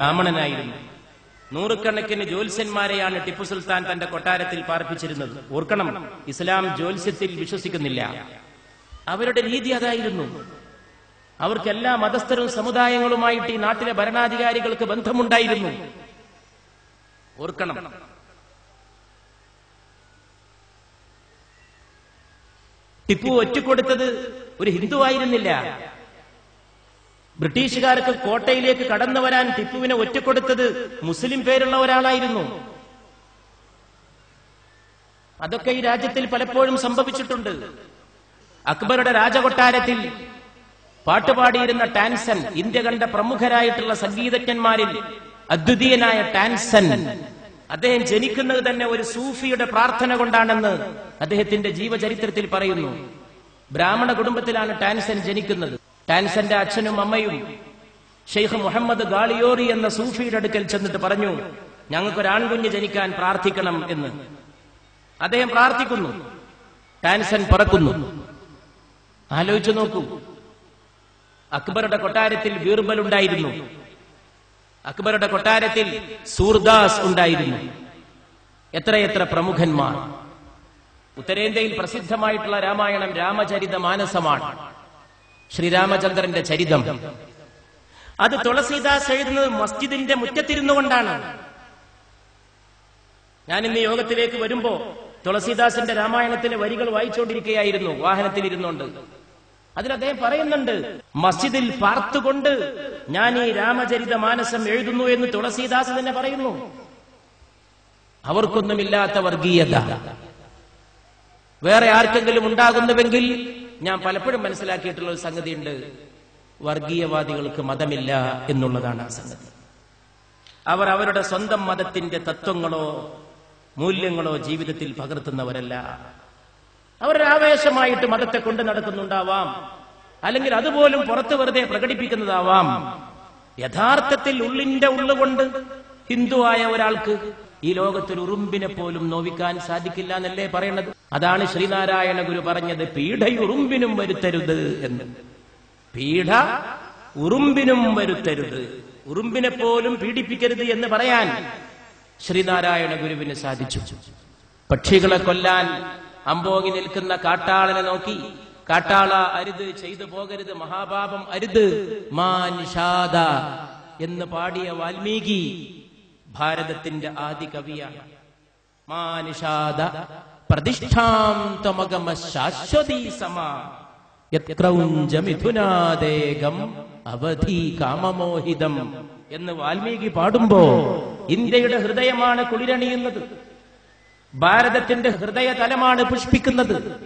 ബ്രാഹ്മണനായിരുന്നു. നൂറുകണക്കിന് ജ്യോത്സ്യന്മാരെയാണ് ടിപ്പു സുൽത്താൻ തന്റെ കൊട്ടാരത്തിൽ പാർപ്പിച്ചിരുന്നത്. ഓർക്കണം ഇസ്ലാം ജ്യോത്സ്യത്തിൽ വിശ്വസിക്കുന്നില്ല. അവരുടെ രീതി അതായിരുന്നു. അവർക്ക് എല്ലാ മതസ്ഥരും സമുദായങ്ങളുമായിട്ട് ഈ നാട്ടിലെ ഭരണാധികാരികൾക്ക് ബന്ധമുണ്ടായിരുന്നു. ഓർക്കണം. ടിപ്പു ഒറ്റക്കൊടുത്തത് ഒരു ഹിന്ദു ആയിരുന്നില്ല. ബ്രിട്ടീഷുകാർക്ക് കോട്ടയിലേക്ക് കടന്നു വരാൻ ടിപ്പുവിനെ ഒറ്റക്കൊടുത്തത് മുസ്ലിം പേരുള്ള ഒരാളായിരുന്നു. അതൊക്കെ ഈ രാജ്യത്തിൽ പലപ്പോഴും സംഭവിച്ചിട്ടുണ്ട്. അക്ബറുടെ രാജകൊട്ടാരത്തിൽ പാട്ടുപാടിയിരുന്ന ടാൻസൻ ഇന്ത്യ കണ്ട പ്രമുഖരായിട്ടുള്ള സംഗീതജ്ഞന്മാരിൽ അദ്വിതീയനായ ടാൻസൻ അദ്ദേഹം ജനിക്കുന്നത് തന്നെ ഒരു സൂഫിയുടെ പ്രാർത്ഥന കൊണ്ടാണെന്ന് അദ്ദേഹത്തിന്റെ ജീവചരിത്രത്തിൽ പറയുന്നു. ബ്രാഹ്മണ കുടുംബത്തിലാണ് ടാൻസൻ ജനിക്കുന്നത്. ടാൻസന്റെ അച്ഛനും അമ്മയും ഷെയ്ഖ് മുഹമ്മദ് ഗാളിയോറി എന്ന സൂഫിയുടെ അടുക്കൽ ചെന്നിട്ട് പറഞ്ഞു ഞങ്ങൾക്ക് ഒരു ആൺകുഞ്ഞ് ജനിക്കാൻ പ്രാർത്ഥിക്കണം എന്ന്. അദ്ദേഹം പ്രാർത്ഥിക്കുന്നു. ടാൻസൻ പറക്കുന്നു. ആലോചിച്ചു നോക്കൂ. അക്ബറുടെ കൊട്ടാരത്തിൽ ബീർബൽ ഉണ്ടായിരുന്നു. അക്ബറുടെ കൊട്ടാരത്തിൽ സൂർദാസ് ഉണ്ടായിരുന്നു. എത്രയെത്ര പ്രമുഖന്മാർ. ഉത്തരേന്ത്യയിൽ പ്രസിദ്ധമായിട്ടുള്ള രാമായണം രാമചരിത മാനസമാണ് ശ്രീരാമചന്ദ്രന്റെ ചരിതം. അത് തുളസീദാസ് എഴുതുന്നത് മസ്ജിദിന്റെ മുറ്റത്തിരുന്നു കൊണ്ടാണ് ഞാൻ ഇന്ന് യോഗത്തിലേക്ക് വരുമ്പോ തുളസീദാസിന്റെ രാമായണത്തിലെ വരികൾ വായിച്ചുകൊണ്ടിരിക്കുകയായിരുന്നു വാഹനത്തിൽ ഇരുന്നുകൊണ്ട് അതിൽ അദ്ദേഹം പറയുന്നുണ്ട് മസ്ജിദിൽ പാർത്തുകൊണ്ട് ഞാൻ ഈ രാമചരിത മാനസം എഴുതുന്നു എന്ന് തുളസീദാസ് തന്നെ പറയുന്നു. അവർക്കൊന്നുമില്ലാത്ത വർഗീയത. വേറെ ആർക്കെങ്കിലും ഉണ്ടാകുന്നുവെങ്കിൽ ഞാൻ പലപ്പോഴും മനസ്സിലാക്കിയിട്ടുള്ള ഒരു സംഗതിയുണ്ട്. വർഗീയവാദികൾക്ക് മതമില്ല എന്നുള്ളതാണ് ആ സംഗതി. അവർ അവരുടെ സ്വന്തം മതത്തിന്റെ തത്വങ്ങളോ മൂല്യങ്ങളോ ജീവിതത്തിൽ പകർത്തുന്നവരല്ല. അവരുടെ ആവേശമായിട്ട് മതത്തെ കൊണ്ട് നടക്കുന്നുണ്ടാവാം. അല്ലെങ്കിൽ അതുപോലും പുറത്തു വെറുതെ പ്രകടിപ്പിക്കുന്നതാവാം. യഥാർത്ഥത്തിൽ ഉള്ളിന്റെ ഉള്ളുകൊണ്ട് ഹിന്ദുവായ ഒരാൾക്ക് ഈ ലോകത്തിൽ ഉറുമ്പിനെ പോലും നോവിക്കാൻ സാധിക്കില്ല എന്നല്ലേ പറയണത്? അതാണ് ശ്രീനാരായണ ഗുരു പറഞ്ഞത് പീഡയുറുമ്പിനും വരുത്തരുത് എന്ന്. പീഡ ഉറുമ്പിനും വരുത്തരുത്. ഉറുമ്പിനെ പോലും പീഡിപ്പിക്കരുത് എന്ന് പറയാൻ ശ്രീനാരായണ ഗുരുവിന് സാധിച്ചു. പക്ഷികളെ കൊല്ലാൻ അമ്പോങ്ങി നിൽക്കുന്ന കാട്ടാളനെ നോക്കി കാട്ടാള അരുത് ചെയ്തു പോകരുത് മഹാപാപം അരുത് മാൻഷാദ എന്ന് പാടിയ വാൽമീകി ഭാരതത്തിന്റെ ആദി കവിയാണ്. മാനിഷാദ പ്രതിഷ്ഠാം ത്വമഗമ ശാശ്വതീ സമാ. അവധി കാമമോഹിതം എന്ന് വാൽമീകി പാടുമ്പോ ഇന്ത്യയുടെ ഹൃദയമാണ് കുളിരണിയുന്നത്. ഭാരതത്തിന്റെ ഹൃദയ തലമാണ് പുഷ്പിക്കുന്നത്.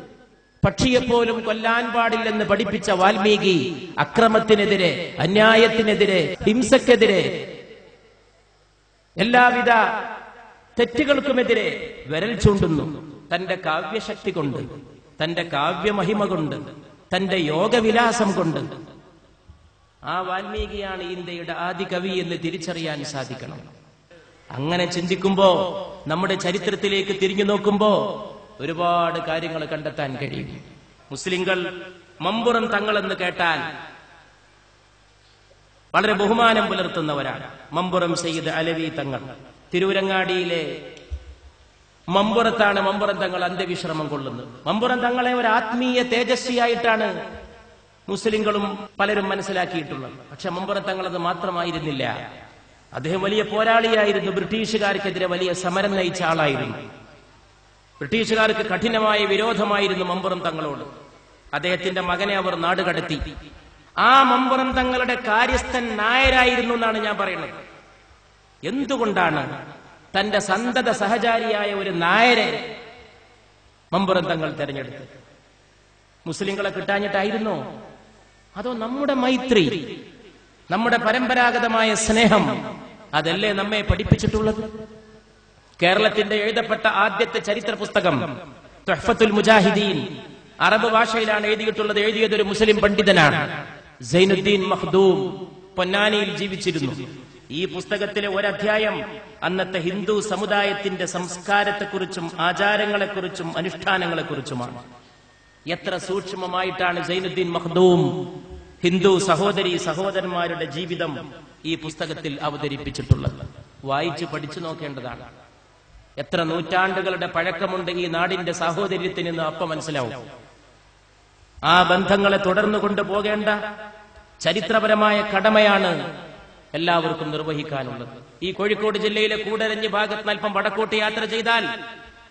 പക്ഷിയെപ്പോലും കൊല്ലാൻ പാടില്ലെന്ന് പഠിപ്പിച്ച വാൽമീകി അക്രമത്തിനെതിരെ അന്യായത്തിനെതിരെ ഹിംസക്കെതിരെ എല്ലാവിധ തെറ്റുകൾക്കുമെതിരെ വിരൽ ചൂണ്ടുന്നു. തന്റെ കാവ്യശക്തി കൊണ്ട് തന്റെ കാവ്യമഹിമ കൊണ്ട് തന്റെ യോഗവിലാസം കൊണ്ട്. ആ വാൽമീകിയാണ് ഇന്ത്യയുടെ ആദ്യ കവി എന്ന് തിരിച്ചറിയാൻ സാധിക്കണം. അങ്ങനെ ചിന്തിക്കുമ്പോ നമ്മുടെ ചരിത്രത്തിലേക്ക് തിരിഞ്ഞു നോക്കുമ്പോ ഒരുപാട് കാര്യങ്ങൾ കണ്ടെത്താൻ കഴിയും. മുസ്ലിങ്ങൾ മമ്പുറം തങ്ങളെന്ന് കേട്ടാൽ വളരെ ബഹുമാനം പുലർത്തുന്നവരാണ്. മമ്പുറം സയ്യിദ് അലവി തങ്ങൾ. തിരൂരങ്ങാടിയിലെ മമ്പുറത്താണ് മമ്പുറം തങ്ങൾ അന്ത്യവിശ്രമം കൊള്ളുന്നത്. മമ്പുറം തങ്ങളെ ഒരു ആത്മീയ തേജസ്വിയായിട്ടാണ് മുസ്ലിങ്ങളും പലരും മനസ്സിലാക്കിയിട്ടുള്ളത്. പക്ഷെ മമ്പുറം തങ്ങൾ അത് മാത്രമായിരുന്നില്ല. അദ്ദേഹം വലിയ പോരാളിയായിരുന്നു. ബ്രിട്ടീഷുകാർക്കെതിരെ വലിയ സമരം നയിച്ച ആളായിരുന്നു. ബ്രിട്ടീഷുകാർക്ക് കഠിനമായ വിരോധമായിരുന്നു മമ്പുറം തങ്ങളോട്. അദ്ദേഹത്തിന്റെ മകനെ അവർ നാടുകടത്തി. ആ മമ്പുറം തങ്ങളുടെ കാര്യസ്ഥൻ നായരായിരുന്നു എന്നാണ് ഞാൻ പറയുന്നത്. എന്തുകൊണ്ടാണ് തന്റെ സന്തത സഹചാരിയായ ഒരു നായരെ മമ്പുറം തങ്ങൾ തെരഞ്ഞെടുത്തത്? മുസ്ലിങ്ങളെ കിട്ടാഞ്ഞിട്ടായിരുന്നോ? അതോ നമ്മുടെ മൈത്രി നമ്മുടെ പരമ്പരാഗതമായ സ്നേഹം അതല്ലേ നമ്മെ പഠിപ്പിച്ചിട്ടുള്ളത്? കേരളത്തിന്റെ എഴുതപ്പെട്ട ആദ്യത്തെ ചരിത്ര പുസ്തകം മുജാഹിദീൻ അറബ് ഭാഷയിലാണ് എഴുതിയിട്ടുള്ളത് എഴുതിയത് ഒരു മുസ്ലിം പണ്ഡിതനാണ്. സൈനുദ്ദീൻ മഹ്ദൂം പൊന്നാനിയിൽ ജീവിച്ചിരുന്നു. ഈ പുസ്തകത്തിലെ ഒരധ്യായം അന്നത്തെ ഹിന്ദു സമുദായത്തിന്റെ സംസ്കാരത്തെക്കുറിച്ചും ആചാരങ്ങളെക്കുറിച്ചും അനുഷ്ഠാനങ്ങളെക്കുറിച്ചുമാണ്. എത്ര സൂക്ഷ്മമായിട്ടാണ് സൈനുദ്ദീൻ മഹ്ദൂം ഹിന്ദു സഹോദരി സഹോദരന്മാരുടെ ജീവിതം ഈ പുസ്തകത്തിൽ അവതരിപ്പിച്ചിട്ടുള്ളത്. വായിച്ചു പഠിച്ചു നോക്കേണ്ടതാണ്. എത്ര നൂറ്റാണ്ടുകളുടെ പഴക്കമുണ്ട് ഈ നാടിന്റെ സാഹോദര്യത്തിന് എന്ന് അപ്പം മനസ്സിലാവും. ആ ബന്ധങ്ങളെ തുടർന്നു കൊണ്ടുപോകേണ്ട ചരിത്രപരമായ കടമയാണ് എല്ലാവർക്കും നിർവഹിക്കാനുള്ളത്. ഈ കോഴിക്കോട് ജില്ലയിലെ കൂടരഞ്ഞ് ഭാഗത്ത് അല്പം വടക്കോട്ട് യാത്ര ചെയ്താൽ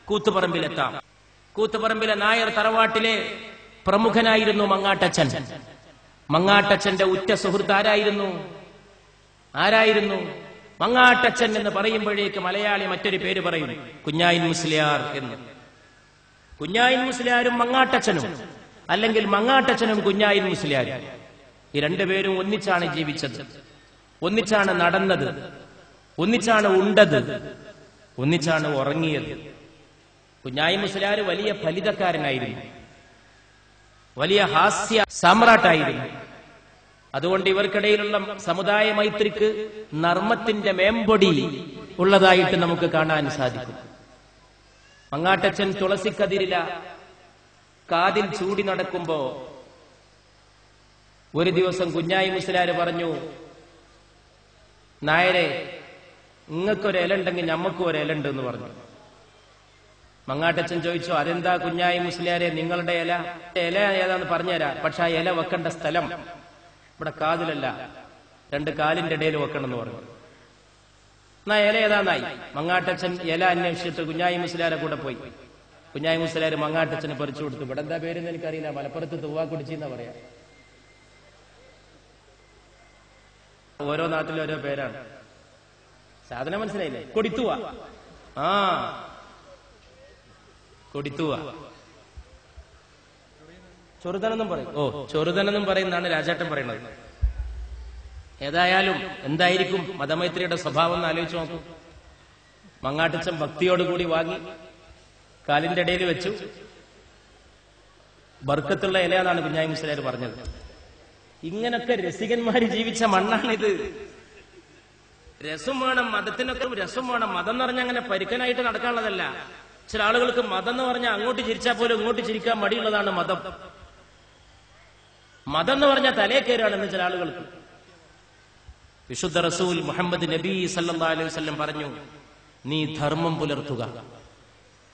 കൂത്തുപറമ്പിലെത്താം. കൂത്തുപറമ്പിലെ നായർ തറവാട്ടിലെ പ്രമുഖനായിരുന്നു മങ്ങാട്ടച്ചൻ മങ്ങാട്ടച്ചന്റെ ഉറ്റ സുഹൃത്ത് ആരായിരുന്നു? ആരായിരുന്നു? മങ്ങാട്ടച്ചൻ എന്ന് പറയുമ്പോഴേക്ക് മലയാളി മറ്റൊരു പേര് പറയും കുഞ്ഞായിൻ മുസ്ലിയാർ എന്ന്. കുഞ്ഞായിൻ മുസ്ലിയാരും മങ്ങാട്ടച്ചനും അല്ലെങ്കിൽ മങ്ങാട്ടച്ചനും കുഞ്ഞായി മുസ്ലിയാരും. ഈ രണ്ടുപേരും ഒന്നിച്ചാണ് ജീവിച്ചത്. ഒന്നിച്ചാണ് നടന്നത്. ഒന്നിച്ചാണ് ഉണ്ടത്. ഒന്നിച്ചാണ് ഉറങ്ങിയത്. കുഞ്ഞായി മുസ്ലിയാർ വലിയ ഫലിതക്കാരനായിരുന്നു. വലിയ ഹാസ്യ സാമ്രാട്ടായിരുന്നു. അതുകൊണ്ട് ഇവർക്കിടയിലുള്ള സമുദായ മൈത്രിക്ക് നർമ്മത്തിന്റെ മേമ്പൊടി ഉള്ളതായിട്ട് നമുക്ക് കാണാൻ സാധിക്കും. മങ്ങാട്ടച്ചൻ തുളസിക്കതിരില കാതിൽ ചൂടി നടക്കുമ്പോ ഒരു ദിവസം കുഞ്ഞായി മുസ്ലാര് പറഞ്ഞു നായരെ നിങ്ങൾക്കൊരു ഇല ഉണ്ടെങ്കിൽ ഞമ്മക്കും ഒരു ഇല ഉണ്ട് എന്ന് പറഞ്ഞു. മങ്ങാട്ടച്ചൻ ചോദിച്ചു അതെന്താ കുഞ്ഞായി മുസ്ലിയാരെ നിങ്ങളുടെ ഇല? ഇല ഏതാന്ന് പറഞ്ഞുതരാ. പക്ഷെ ആ ഇല വെക്കേണ്ട സ്ഥലം ഇവിടെ കാതിലല്ല. രണ്ട് കാലിന്റെ ഇടയിൽ വെക്കണമെന്ന് പറഞ്ഞു. എന്നാ ഇല ഏതാന്നായി? മങ്ങാട്ടച്ചൻ ഇല അന്വേഷിച്ചിട്ട് കുഞ്ഞായി മുസ്ലിയാരെ കൂടെ പോയി. കുഞ്ഞായി മുസ്ലാർ മങ്ങാട്ടച്ചന് പറിച്ചു കൊടുത്തു. ഇവിടെ എന്താ പേരെന്ന് എനിക്കറിയില്ല. മലപ്പുറത്ത് തുവാ എന്നാ പറയാ. ഓരോ നാട്ടിലും ഓരോ പേരാണ്. സാധനം മനസ്സിലായില്ലേ? കൊടിത്തുവ. ആ. കൊടിത്തുവ. ചെറുതനെന്നും പറയും. ഓ ചെറുതനെന്നും പറയുന്നതാണ് രാജാട്ടൻ പറയുന്നത്. ഏതായാലും എന്തായിരിക്കും മതമൈത്രിയുടെ സ്വഭാവം എന്ന് ആലോചിച്ച് നോക്കും. മങ്ങാട്ടച്ചൻ ഭക്തിയോടുകൂടി വാങ്ങി കാലിന്റെ ഇടയിൽ വെച്ചു. ബർക്കത്തുള്ള ഇലയാണെന്നാണ് കുഞ്ഞായി മുസ്ലിയാർ പറഞ്ഞത്. ഇങ്ങനൊക്കെ രസികന്മാര് ജീവിച്ച മണ്ണാണിത്. രസം വേണം മതത്തിനൊക്കെ രസം വേണം. മതം എന്ന് പറഞ്ഞാൽ അങ്ങനെ പരുക്കനായിട്ട് നടക്കാനുള്ളതല്ല. ചില ആളുകൾക്ക് മതം എന്ന് പറഞ്ഞാൽ അങ്ങോട്ട് ചിരിച്ചാൽ പോലും ഇങ്ങോട്ട് ചിരിക്കാൻ മടിയുള്ളതാണ് മതം. മതം എന്ന് പറഞ്ഞാൽ തലേ കയറാണെന്ന് ചില ആളുകൾക്ക്. വിശുദ്ധ റസൂൽ മുഹമ്മദ് നബി സല്ലാ അലൈഹി വസല്ലം പറഞ്ഞു നീ ധർമ്മം പുലർത്തുക.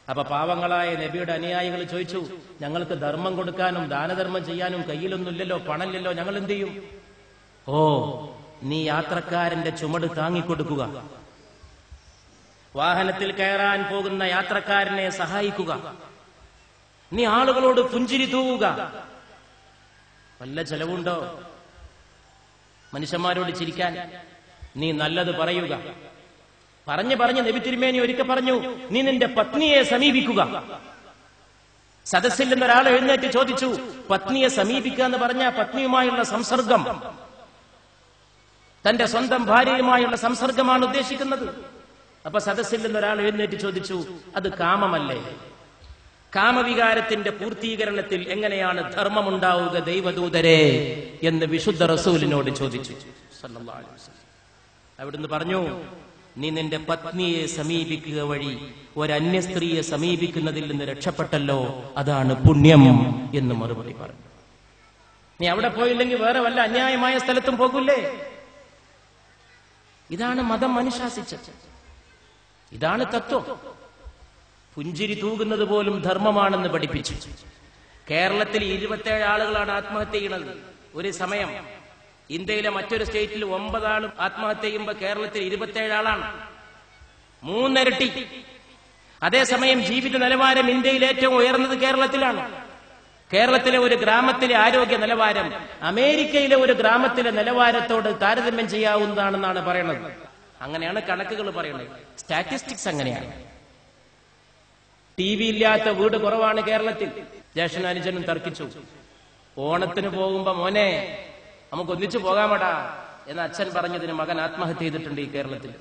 അപ്പൊ പാവങ്ങളായ നബിയുടെ അനുയായികൾ ചോദിച്ചു ഞങ്ങൾക്ക് ധർമ്മം കൊടുക്കാനും ദാനധർമ്മം ചെയ്യാനും കയ്യിലൊന്നുമില്ലല്ലോ പണമില്ലല്ലോ ഞങ്ങൾ എന്ത് ചെയ്യും? ഓ നീ യാത്രക്കാരന്റെ ചുമട് താങ്ങിക്കൊടുക്കുക. വാഹനത്തിൽ കയറാൻ പോകുന്ന യാത്രക്കാരനെ സഹായിക്കുക. നീ ആളുകളോട് പുഞ്ചിരി തൂവുക. വല്ല ചെലവുണ്ടോ? മനുഷ്യന്മാരോട് ചിരിക്കാൻ. നീ നല്ലത് പറയുക. പറഞ്ഞു പറഞ്ഞ് നബി തിരുമേനി ഒരിക്കൽ പറഞ്ഞു നീ നിന്റെ പത്നിയെ സമീപിക്കുക. സദസ്സിൽ നിന്ന് ഒരാൾ എഴുന്നേറ്റ് ചോദിച്ചു പത്നിയെ സമീപിക്കുക എന്ന് പറഞ്ഞ പത്നിയുമായുള്ള സംസർഗം. തന്റെ സ്വന്തം ഭാര്യയുമായുള്ള സംസർഗമാണ് ഉദ്ദേശിക്കുന്നത്. അപ്പൊ സദസ്സിൽ നിന്ന് ഒരാൾ എഴുന്നേറ്റ് ചോദിച്ചു അത് കാമമല്ലേ? കാമവികാരത്തിന്റെ പൂർത്തീകരണത്തിൽ എങ്ങനെയാണ് ധർമ്മമുണ്ടാവുക ദൈവദൂതരെ? എന്ന് വിശുദ്ധ റസൂലിനോട് ചോദിച്ചു. അവിടുന്ന് പറഞ്ഞു നീ നിന്റെ പത്നിയെ സമീപിക്കുക വഴി ഒരന്യ സ്ത്രീയെ സമീപിക്കുന്നതിൽ നിന്ന് രക്ഷപ്പെട്ടല്ലോ. അതാണ് പുണ്യം എന്ന് മറുപടി പറഞ്ഞു. നീ അവിടെ പോയില്ലെങ്കിൽ വേറെ വല്ല അന്യായമായ സ്ഥലത്തും പോകൂലേ ഇതാണ് മതം അനുശാസിച്ചത്. ഇതാണ് തത്വം. പുഞ്ചിരി തൂകുന്നത് പോലും ധർമ്മമാണെന്ന് പഠിപ്പിച്ചു. കേരളത്തിൽ ഇരുപത്തേഴ് ആളുകളാണ് ആത്മഹത്യ ചെയ്യുന്നത് ഒരു സമയം ഇന്ത്യയിലെ മറ്റൊരു സ്റ്റേറ്റിൽ ഒമ്പതാളും ആത്മഹത്യ ചെയ്യുമ്പോൾ കേരളത്തിൽ ഇരുപത്തേഴ് ആളാണ് മൂന്നിരട്ടി. അതേസമയം ജീവിത നിലവാരം ഇന്ത്യയിൽ ഏറ്റവും ഉയർന്നത് കേരളത്തിലാണ്. കേരളത്തിലെ ഒരു ഗ്രാമത്തിലെ ആരോഗ്യ നിലവാരം അമേരിക്കയിലെ ഒരു ഗ്രാമത്തിലെ നിലവാരത്തോട് താരതമ്യം ചെയ്യാവുന്നതാണെന്നാണ് പറയുന്നത് അങ്ങനെയാണ് കണക്കുകൾ പറയുന്നത്. സ്റ്റാറ്റിസ്റ്റിക്സ് അങ്ങനെയാണ്. ടി വി ഇല്ലാത്ത വീട് കുറവാണ് കേരളത്തിൽ. ജേഷൻ അനുജനും തർക്കിച്ചു. ഓണത്തിന് പോകുമ്പോ മോനെ നമുക്ക് ഒന്നിച്ചു പോകാമടാ എന്ന് അച്ഛൻ പറഞ്ഞതിന് മകൻ ആത്മഹത്യ ചെയ്തിട്ടുണ്ട് ഈ കേരളത്തിൽ.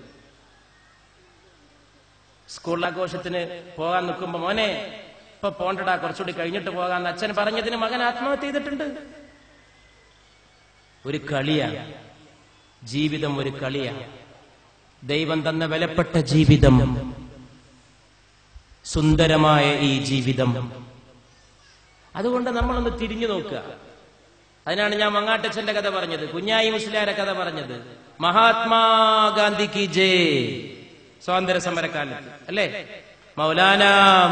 സ്കൂളാഘോഷത്തിന് പോകാൻ നിൽക്കുമ്പോ മോനെ ഇപ്പൊ പോണ്ടടാ കുറച്ചുകൂടി കഴിഞ്ഞിട്ട് പോകാന്ന് അച്ഛൻ പറഞ്ഞതിന് മകൻ ആത്മഹത്യ ചെയ്തിട്ടുണ്ട്. ഒരു കളിയാണ് ജീവിതം ഒരു കളിയാണ് ദൈവം തന്ന വിലപ്പെട്ട ജീവിതം. സുന്ദരമായ ഈ ജീവിതം. അതുകൊണ്ട് നമ്മളൊന്ന് തിരിഞ്ഞു നോക്കുക. അതിനാണ് ഞാൻ മങ്ങാട്ടച്ഛന്റെ കഥ പറഞ്ഞത് കുഞ്ഞായി മുസ്ലിയാരെ കഥ പറഞ്ഞത്. മഹാത്മാഗാന്ധിക്ക് ജേ സ്വാതന്ത്ര്യ സമരക്കാലത്ത് അല്ലേ? മൗലാന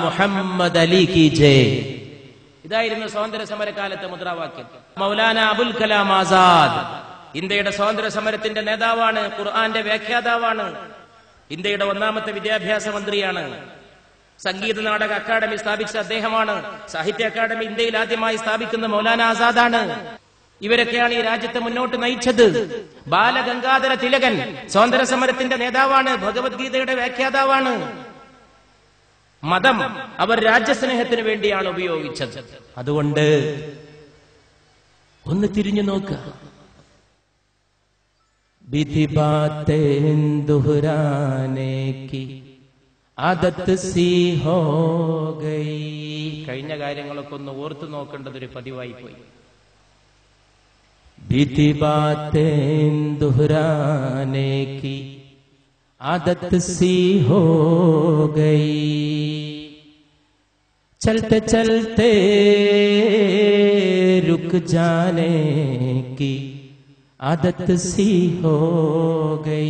മുഹമ്മദ് അലി കി ജേ ഇതായിരുന്നു സ്വാതന്ത്ര്യ സമരകാലത്തെ മുദ്രാവാക്യം. മൗലാന അബുൽ കലാം ആസാദ് ഇന്ത്യയുടെ സ്വാതന്ത്ര്യ സമരത്തിന്റെ നേതാവാണ് ഖുർആന്റെ വ്യാഖ്യാതാവാണ് ഇന്ത്യയുടെ ഒന്നാമത്തെ വിദ്യാഭ്യാസ മന്ത്രിയാണ്. സംഗീത നാടക അക്കാദമി സ്ഥാപിച്ച അദ്ദേഹമാണ് സാഹിത്യ അക്കാദമി ഇന്ത്യയിൽ ആദ്യമായി സ്ഥാപിക്കുന്ന മൗലാന ആസാദാണ്. ഇവരൊക്കെയാണ് ഈ രാജ്യത്തെ മുന്നോട്ട് നയിച്ചത്. ബാലഗംഗാധര തിലകൻ സ്വാതന്ത്ര്യ സമരത്തിന്റെ നേതാവാണ് ഭഗവത്ഗീതയുടെ വ്യാഖ്യാതാവാണ്. മതം അവർ രാജ്യസ്നേഹത്തിന് വേണ്ടിയാണ് ഉപയോഗിച്ചത്. അതുകൊണ്ട് ഒന്ന് തിരിഞ്ഞു നോക്കുക. വിധി ബാतें ദുഹരാനെ की ആദത്ത് സി ഹോ ഗൈ. കഴിഞ്ഞ കാര്യങ്ങളൊക്കെ ഒന്ന് ഓർത്തു നോക്കേണ്ടത് ഒരു പതിവായി പോയി. बीती बातें दोहराने की आदत सी हो गई चलते चलते रुक जाने की ആദത്ത് സി ഹോ ഗൈ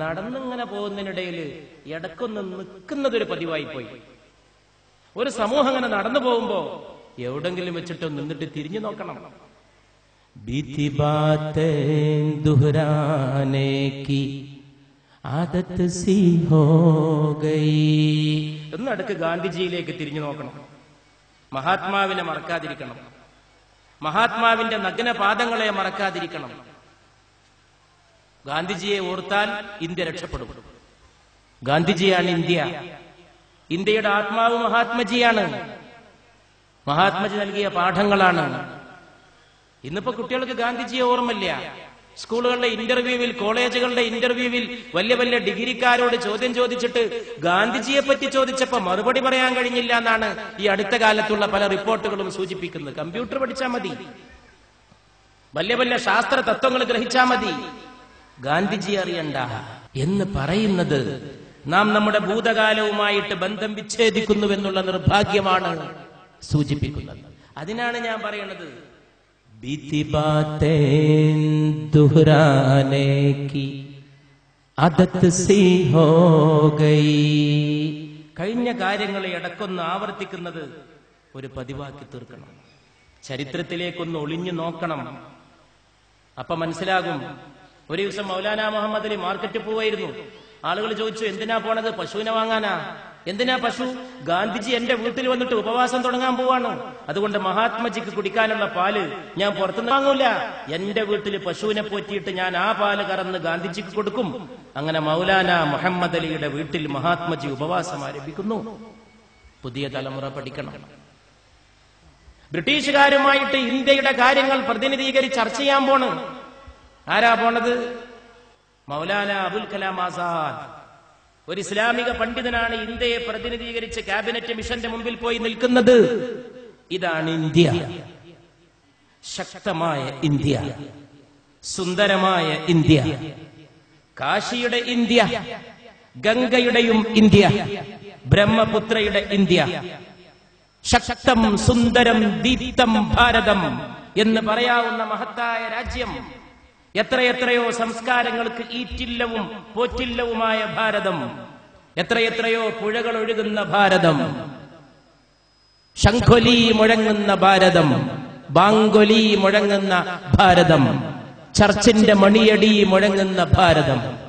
നടന്നിങ്ങനെ പോകുന്നതിനിടയിൽ ഇടക്കൊന്ന് നിൽക്കുന്നതൊരു പതിവായി പോയി ഒരു സമൂഹം അങ്ങനെ നടന്നു പോകുമ്പോ എവിടെങ്കിലും വെച്ചിട്ട് നിന്നിട്ട് തിരിഞ്ഞു നോക്കണം. बीती बातें दोहराने की ആദത്ത് സി ഹോ ഗയി എന്നടുക്ക് ഗാന്ധിജിയിലേക്ക് തിരിഞ്ഞു നോക്കണം മഹാത്മാവിനെ മറക്കാതിരിക്കണം മഹാത്മാവിന്റെ നഗ്ന പാദങ്ങളെ മറക്കാതിരിക്കണം ഗാന്ധിജിയെ ഓർത്താൽ ഇന്ത്യ രക്ഷപ്പെടും ഗാന്ധിജിയാണ് ഇന്ത്യ ഇന്ത്യയുടെ ആത്മാവ് മഹാത്മജിയാണ് മഹാത്മജി നൽകിയ പാഠങ്ങളാണ് ഇന്നിപ്പോ കുട്ടികൾക്ക് ഗാന്ധിജിയെ ഓർമ്മയില്ല. സ്കൂളുകളുടെ ഇന്റർവ്യൂവിൽ കോളേജുകളുടെ ഇന്റർവ്യൂവിൽ വലിയ വലിയ ഡിഗ്രിക്കാരോട് ചോദ്യം ചോദിച്ചിട്ട് ഗാന്ധിജിയെ പറ്റി ചോദിച്ചപ്പോ മറുപടി പറയാൻ കഴിഞ്ഞില്ല എന്നാണ് ഈ അടുത്ത കാലത്തുള്ള പല റിപ്പോർട്ടുകളും സൂചിപ്പിക്കുന്നത്. കമ്പ്യൂട്ടർ പഠിച്ചാൽ മതി. വലിയ വലിയ ശാസ്ത്ര തത്വങ്ങൾ ഗ്രഹിച്ചാ മതി. ഗാന്ധിജി അറിയണ്ട. എന്ന് പറയുന്നത് നാം നമ്മുടെ ഭൂതകാലവുമായിട്ട് ബന്ധം വിച്ഛേദിക്കുന്നുവെന്നുള്ള നിർഭാഗ്യമാണ് സൂചിപ്പിക്കുന്നത്. അതിനാണ് ഞാൻ പറയുന്നത് बीती बातें दोहराने की आदत सी हो गई കഴിഞ്ഞ കാര്യങ്ങളെ ഇടക്കൊന്ന് ആവർത്തിക്കുന്നത് ഒരു പതിവാക്കി തീർക്കണം ചരിത്രത്തിലേക്കൊന്ന് ഒളിഞ്ഞു നോക്കണം അപ്പൊ മനസ്സിലാകും ഒരു ദിവസം മൗലാന മുഹമ്മദ് അലി മാർക്കറ്റിൽ പോവായിരുന്നു ആളുകൾ ചോദിച്ചു എന്തിനാ പോണത് പശുവിനെ വാങ്ങാനാ എന്തിനാ പശു? ഗാന്ധിജി എന്റെ വീട്ടിൽ വന്നിട്ട് ഉപവാസം തുടങ്ങാൻ പോവാണ്? അതുകൊണ്ട് മഹാത്മജിക്ക് കുടിക്കാനുള്ള പാൽ ഞാൻ പുറത്തുനിന്ന് വാങ്ങൂല. എന്റെ വീട്ടിൽ പശുവിനെ പോറ്റിയിട്ട് ഞാൻ ആ പാൽ കറന്ന് ഗാന്ധിജിക്ക് കൊടുക്കും. അങ്ങനെ മൗലാന മുഹമ്മദ് അലിയുടെ വീട്ടിൽ മഹാത്മജി ഉപവാസം ആരംഭിക്കുന്നു. പുതിയ തലമുറ പഠിക്കണം. ബ്രിട്ടീഷുകാരുമായിട്ട് ഇന്ത്യയുടെ കാര്യങ്ങൾ പ്രതിനിധീകരിച്ച് ചർച്ച ചെയ്യാൻ പോണ്. ആരാ പോണത്? മൗലാന അബുൽ കലാം ആസാദ്. ഒരു ഇസ്ലാമിക പണ്ഡിതനാണ് ഇന്ത്യയെ പ്രതിനിധീകരിച്ച് ക്യാബിനറ്റ് മിഷന്റെ മുമ്പിൽ പോയി നിൽക്കുന്നത്. ഇതാണ് ഇന്ത്യ. ശക്തമായ ഇന്ത്യ. സുന്ദരമായ ഇന്ത്യ. കാശിയുടെ ഇന്ത്യ. ഗംഗയുടെയും ഇന്ത്യ. ബ്രഹ്മപുത്രയുടെ ഇന്ത്യ. ശക്തം സുന്ദരം ദീപ്തം ഭാരതം എന്ന് പറയാവുന്ന മഹത്തായ രാജ്യം എത്രയെത്രയോ സംസ്കാരങ്ങൾക്ക് ഈറ്റില്ലവും പോറ്റില്ലവുമായ ഭാരതം. എത്രയെത്രയോ പുഴകൾ ഒഴുകുന്ന ഭാരതം. ശംഖൊലി മുഴങ്ങുന്ന ഭാരതം. ബാങ്കൊലി മുഴങ്ങുന്ന ഭാരതം. ചർച്ചിന്റെ മണിയടി മുഴങ്ങുന്ന ഭാരതം.